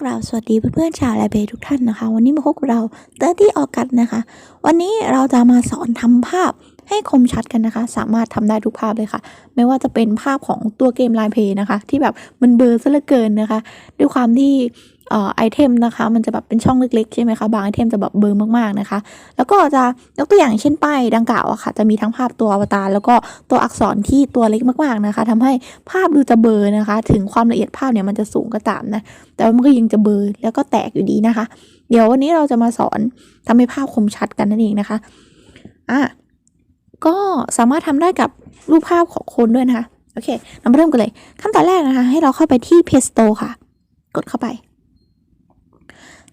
กล่าวสวัสดีเพื่อนๆชาวไลเบทุกท่านนะคะ วันนี้มาพบกับเราเตอร์ตี้ออกัสนะคะ วันนี้เราจะมาสอนทำภาพให้คมชัดกันนะคะ สามารถทำได้ทุกภาพเลยค่ะ ไม่ว่าจะเป็นภาพของตัวเกมไลน์เพย์นะคะ ที่แบบมันเบลอซะเหลือเกินนะคะ ด้วยความที่ ไอเทมนะคะ มันจะแบบเป็นช่องเล็กๆใช่ไหมคะบางไอเทมจะแบบเบลอมากๆนะคะ แล้วก็จะยกตัวอย่างเช่นป้ายดังกล่าวอะค่ะ จะมีทั้งภาพตัวอวตารแล้วก็ตัวอักษรที่ตัวเล็กมากๆนะคะทำให้ภาพดูจะเบลอนะคะ ถึงความละเอียดภาพเนี่ยมันจะสูงก็ตามนะแต่ว่ามันก็ยังจะเบลอแล้วก็แตกอยู่ดีนะคะ เดี๋ยววันนี้เราจะมาสอนทำให้ภาพคมชัดกันนั่นเองนะคะอะก็สามารถทำได้กับรูปภาพของคนด้วยนะคะโอเคเรามาเริ่มกันเลยขั้นตอนแรกนะคะ ให้เราเข้าไปที่ Play Store ค่ะ กดเข้าไป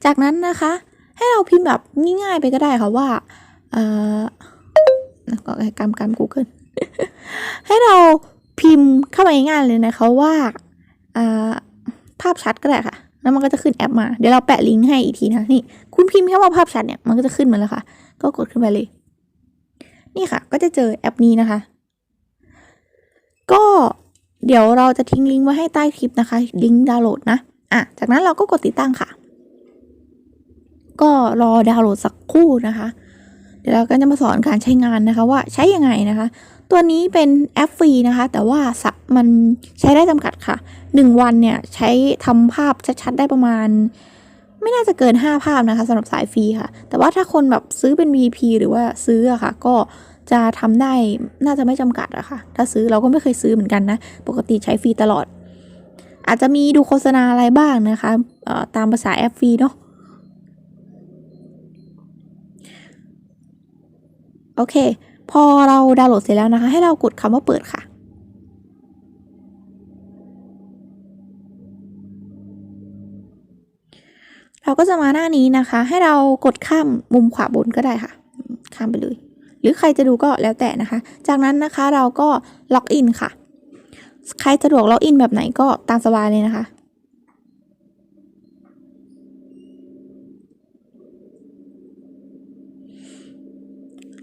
จากนั้นนะคะ ให้เราพิมพ์แบบง่ายๆไปก็ได้ค่ะว่าเอ่อก็กำกำ Google ให้เราพิมพ์เข้าไปง่ายเลยนะคะว่าภาพชัดก็ได้ค่ะ แล้วมันก็จะขึ้นแอปมา เดี๋ยวเราแปะลิงก์ให้อีกทีนะคะนี่ คุณพิมพ์แค่ว่าภาพชัดเนี่ย มันก็จะขึ้นมาแล้วค่ะ ก็กดขึ้นไปเลย นี่ค่ะ ก็จะเจอแอปนี้นะคะ ก็เดี๋ยวเราจะทิ้งลิงก์ไว้ให้ใต้คลิปนะคะ ลิงก์ดาวน์โหลดนะ อะ จากนั้นเราก็กดติดตั้งค่ะ ก็รอดาวน์โหลดสักคู่นะคะ เดี๋ยวเราก็จะมาสอนการใช้งานนะคะว่าใช้ยังไงนะคะ ตัวนี้เป็นแอปฟรีนะคะ แต่ว่าสักมันใช้ได้จำกัดค่ะหนึ่งวันเนี่ยใช้ทำภาพชัดๆได้ประมาณ ไม่น่าจะเกิน 5 ภาพนะคะสำหรับสายฟรีค่ะ แต่ว่าถ้าคนแบบซื้อเป็น VP หรือว่าซื้ออะค่ะ ก็จะทำได้น่าจะไม่จำกัดอะค่ะ ถ้าซื้อเราก็ไม่เคยซื้อเหมือนกันนะ ปกติใช้ฟรีตลอด อาจจะมีดูโฆษณาอะไรบ้างนะคะตามภาษาแอปฟรีเนาะ โอเค พอเราดาวน์โหลดเสร็จแล้วนะคะ ให้เรากดคำว่าเปิดค่ะ เราก็จะมาหน้านี้นะคะ ให้เรากดข้ามมุมขวาบนก็ได้ค่ะ ข้ามไปเลย หรือใครจะดูก็แล้วแต่นะคะ จากนั้นนะคะเราก็ล็อกอินค่ะ ใครสะดวกล็อกอินแบบไหนก็ตามสบายเลยนะคะ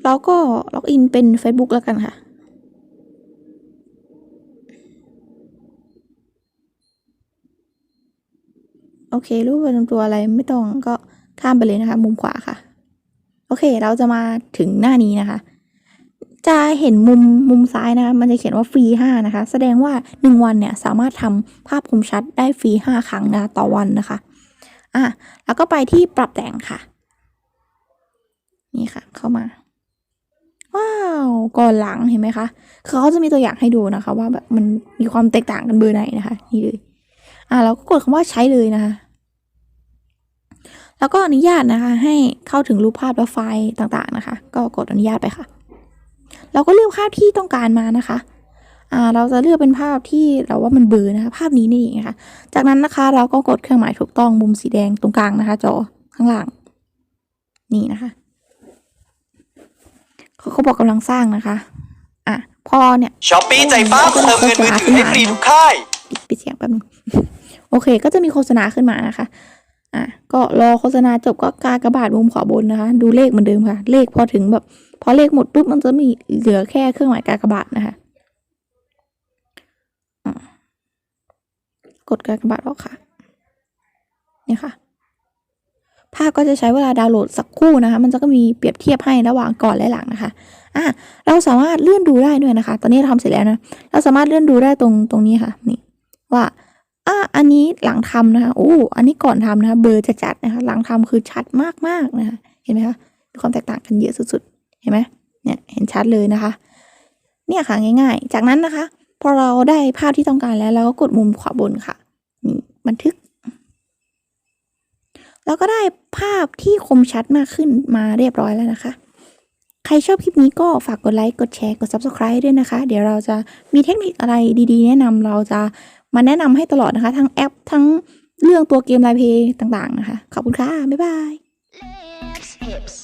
เราก็ล็อกอินเป็น Facebook แล้วกันค่ะ โอเค รูปประจำตัวอะไรไม่ต้องก็ข้ามไปเลยนะคะ มุมขวาค่ะ โอเค เราจะมาถึงหน้านี้นะคะ จะเห็นมุมมุมซ้ายนะคะ มันจะเขียนว่าฟรีห้านะคะ แสดงว่าหนึ่งวันเนี่ย สามารถทำภาพคมชัดได้ฟรีห้าครั้งนะคะต่อวันนะคะ อะ แล้วก็ไปที่ปรับแต่งค่ะ นี่ค่ะ เข้ามา ก่อนหลังเห็นไหมคะคือเขาจะมีตัวอย่างให้ดูนะคะ ว่าแบบมันมีความแตกต่างกันเบอร์ไหนนะคะ นี่เลย อ่าเราก็กดคำว่าใช้เลยนะคะ แล้วก็อนุญาตนะคะ ให้เข้าถึงรูปภาพและไฟล์ต่างๆนะคะ ก็กดอนุญาตไปค่ะ เราก็เลือกภาพที่ต้องการมานะคะอ่าเราจะเลือกเป็นภาพที่เราว่ามันเบลอนะคะ ภาพนี้นี่เองนะคะจากนั้นนะคะ เราก็กดเครื่องหมายถูกต้องมุมสีแดงตรงกลางนะคะ จอข้างล่าง นี่นะคะ บอกกำลังสร้างนะคะ อะพอเนี่ยช้อปปี้ใจฟ้าเติมเงินมือถือให้ฟรีทุกค่ายปิดปิดเสียงแป๊บนึงโอเค ก็จะมีโฆษณาขึ้นมานะคะ อะ ก็รอโฆษณาจบก็กากระบาดมุมขวาบนนะคะ ดูเลขเหมือนเดิมค่ะ เลขพอถึงแบบ พอเลขหมดปุ๊บมันจะมีเหลือแค่เครื่องหมายกากบาทนะคะอะกดกากบาทออกค่ะ เนี่ยค่ะ ภาพก็จะใช้เวลาดาวน์โหลดสักครู่นะคะ มันจะก็มีเปรียบเทียบให้ระหว่างก่อนและหลังนะคะอะเราสามารถเลื่อนดูได้ด้วยนะคะ ตอนนี้เราทำเสร็จแล้วนะ เราสามารถเลื่อนดูได้ตรงตรงนี้ค่ะ นี่ ว่าอะอันนี้หลังทำนะคะโอ้อันนี้ก่อนทำนะคะ เบอร์จะจัดนะคะ หลังทำคือชัดมากๆนะคะ เห็นไหมคะมีความแตกต่างกันเยอะสุดๆ เห็นไหมเนี่ยเห็นชัดเลยนะคะ เนี่ยค่ะง่าย ๆ จากนั้นนะคะ พอเราได้ภาพที่ต้องการแล้วเราก็กดมุมขวาบนค่ะนี่บันทึก แล้วก็ได้ภาพที่คมชัดมากขึ้นมาเรียบร้อยแล้วนะคะ ใครชอบคลิปนี้ก็ฝากกดไลค์ กดแชร์ กด Subscribe ด้วยนะคะ เดี๋ยวเราจะมีเทคนิคอะไรดีๆ แนะนำเราจะมาแนะนำให้ตลอดนะคะ ทั้งแอปทั้งเรื่องตัวเกมไลน์เพย์ต่างๆนะคะ ขอบคุณค่ะ บ๊ายบาย hips.